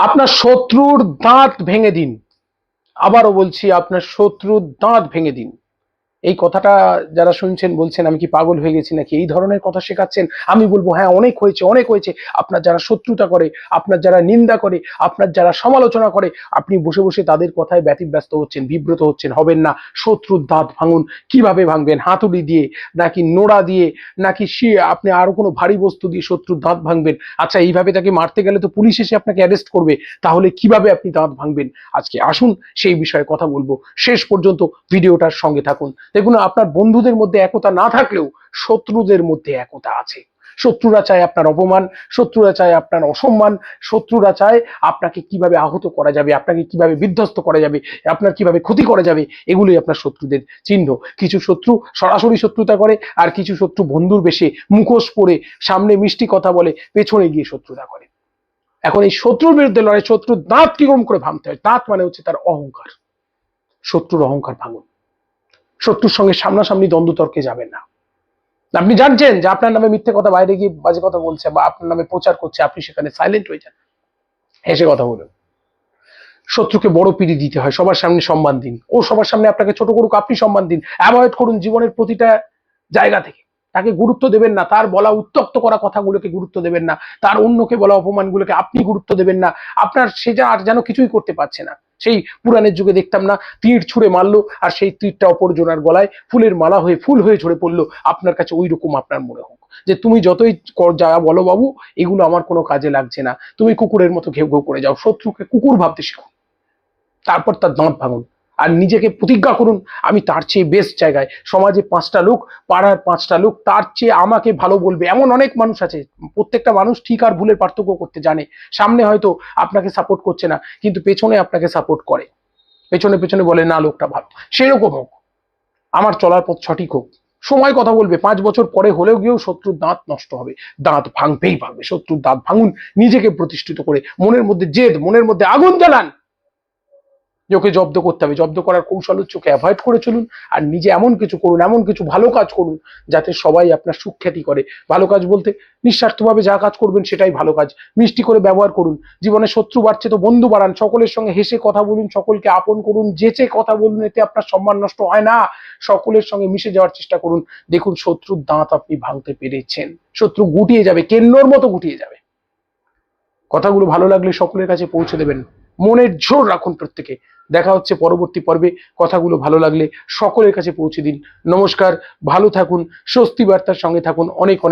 আপনার শত্রুর দাঁত ভেঙে দিন। আবারও বলছি আপনার শত্রুর দাঁত ভেঙে দিন। এই কথাটা যারা শুনছেন, বলছেন, আমি কি পাগল হয়ে গেছি নাকি? এই ধরনের কথা শেখাচ্ছেন। আমি বলব হ্যাঁ অনেক হয়েছে অনেক হয়েছে। আপনার যারা শত্রুতা করে, আপনার যারা নিন্দা করে, আপনার যারা সমালোচনা করে, আপনি বসে বসে তাদের কথায় ব্যতিব্যস্ত হচ্ছেন, বিব্রত হচ্ছেন, হবেন না। শত্রুর দাঁত ভাঙুন। কীভাবে ভাঙবেন? হাতুড়ি দিয়ে, নাকি নোড়া দিয়ে, নাকি সে আপনি আরও কোনো ভারী বস্তু দিয়ে শত্রুর দাঁত ভাঙবেন? আচ্ছা এইভাবে তাকে মারতে গেলে তো পুলিশ এসে আপনাকে অ্যারেস্ট করবে। তাহলে কীভাবে আপনি দাঁত ভাঙবেন? আজকে আসুন, সেই বিষয়ে কথা বলব। শেষ পর্যন্ত ভিডিওটার সঙ্গে থাকুন। দেখুন, আপনার বন্ধুদের মধ্যে একতা না থাকলেও শত্রুদের মধ্যে একতা আছে। শত্রুরা চায় আপনার অপমান, শত্রুরা চায় আপনার অসম্মান, শত্রুরা চায় আপনাকে কীভাবে আহত করা যাবে, আপনাকে কীভাবে বিধ্বস্ত করা যাবে, আপনার কীভাবে ক্ষতি করা যাবে, এগুলোই আপনার শত্রুদের চিহ্ন। কিছু শত্রু সরাসরি শত্রুতা করে, আর কিছু শত্রু বন্ধুর বেশে মুখোশ পরে সামনে মিষ্টি কথা বলে, পেছনে গিয়ে শত্রুতা করে। এখন এই শত্রুর বিরুদ্ধে লড়াই, শত্রুর দাঁত কীরকম করে ভাঙতে হয়? দাঁত মানে হচ্ছে তার অহংকার। শত্রুর অহংকার ভাঙুন। শত্রুর সঙ্গে সামনাসামনি দ্বন্দ্ব তর্কে যাবেন না। আপনি জানছেন যে আপনার নামে মিথ্যে কথা, বাইরে গিয়ে বাজে কথা বলছে বা আপনার নামে প্রচার করছে, আপনি সেখানে সাইলেন্ট হয়ে যান। হেসে কথা বলুন। শত্রুকে বড় পিড়ি দিতে হয়, সবার সামনে সম্মান দিন। ও সবার সামনে আপনাকে ছোট করুক, আপনি সম্মান দিন। অ্যাভয়েড করুন জীবনের প্রতিটা জায়গা থেকে। তাকে গুরুত্ব দেবেন না, তার বলা উত্তক্ত করা কথাগুলোকে গুরুত্ব দেবেন না, তার অন্যকে বলা অপমানগুলোকে আপনি গুরুত্ব দেবেন না। আপনার সে যা আর যেন কিছুই করতে পারছে না। সেই পুরাণের যুগে দেখতাম না, তীর ছুঁড়ে মারলো আর সেই তীরটা অপরজনার গলায় ফুলের মালা হয়ে ফুল হয়ে ঝরে পড়ল। আপনার কাছে ওই রকম আপনার মনে হোক। যে তুমি যতই যা বলো বাবু, এগুলো আমার কোনো কাজে লাগছে না। তুমি কুকুরের মতো ঘেউ ঘেউ করে যাও। শত্রুকে কুকুর ভাবতে শিখো। তারপর তার দাঁত ভাঙুন। আর নিজেকে প্রতিজ্ঞা করুন, আমি তার চেয়ে বেস্ট জায়গায়। সমাজে পাঁচটা লোক, পাড়ার পাঁচটা লোক, তার চেয়ে আমাকে ভালো বলবে। এমন অনেক মানুষ আছে, প্রত্যেকটা মানুষ ঠিক আর ভুলের পার্থক্য করতে জানে। সামনে হয়তো আপনাকে সাপোর্ট করছে না, কিন্তু পেছনে আপনাকে সাপোর্ট করে। পেছনে পেছনে বলে, না, লোকটা ভালো। সেরকম হোক, আমার চলার পথ সঠিক হোক। সময় কথা বলবে, পাঁচ বছর পরে হলেও গিয়েও শত্রুর দাঁত নষ্ট হবে। দাঁত ভাঙবেই ভাঙবে শত্রুর দাঁত ভাঙুন, নিজেকে প্রতিষ্ঠিত করে, মনের মধ্যে জেদ, মনের মধ্যে আগুন জ্বালান। যে ওকে জব্দ করতে হবে। জব্দ করার কৌশল হচ্ছে ওকে অ্যাভয়েড করে চলুন আর নিজে এমন কিছু করুন, এমন কিছু ভালো কাজ করুন যাতে সবাই আপনার সুখ্যাতি করে। ভালো কাজ বলতে নিঃস্বার্থভাবে যা কাজ করবেন সেটাই ভালো কাজ। মিষ্টি করে ব্যবহার করুন। জীবনে শত্রু বাড়ছে তো বন্ধু বাড়ান। সকলের সঙ্গে হেসে কথা বলুন, সকলকে আপন করুন, যেচে কথা বলুন, এতে আপনার সম্মান নষ্ট হয় না। সকলের সঙ্গে মিশে যাওয়ার চেষ্টা করুন। দেখুন শত্রুর দাঁত আপনি ভাঙতে পেরেছেন। শত্রু গুটিয়ে যাবে, কেন্নর মতো গুটিয়ে যাবে। কথাগুলো ভালো লাগলে সকলের কাছে পৌঁছে দেবেন। মনের জোর রাখুন প্রত্যেকে। দেখা হচ্ছে পরবর্তী পর্বে। কথাগুলো ভালো লাগলে সকলের কাছে পৌঁছে দিন। নমস্কার, ভালো থাকুন, স্বস্তি বার্তার সঙ্গে থাকুন। অনেক অনেক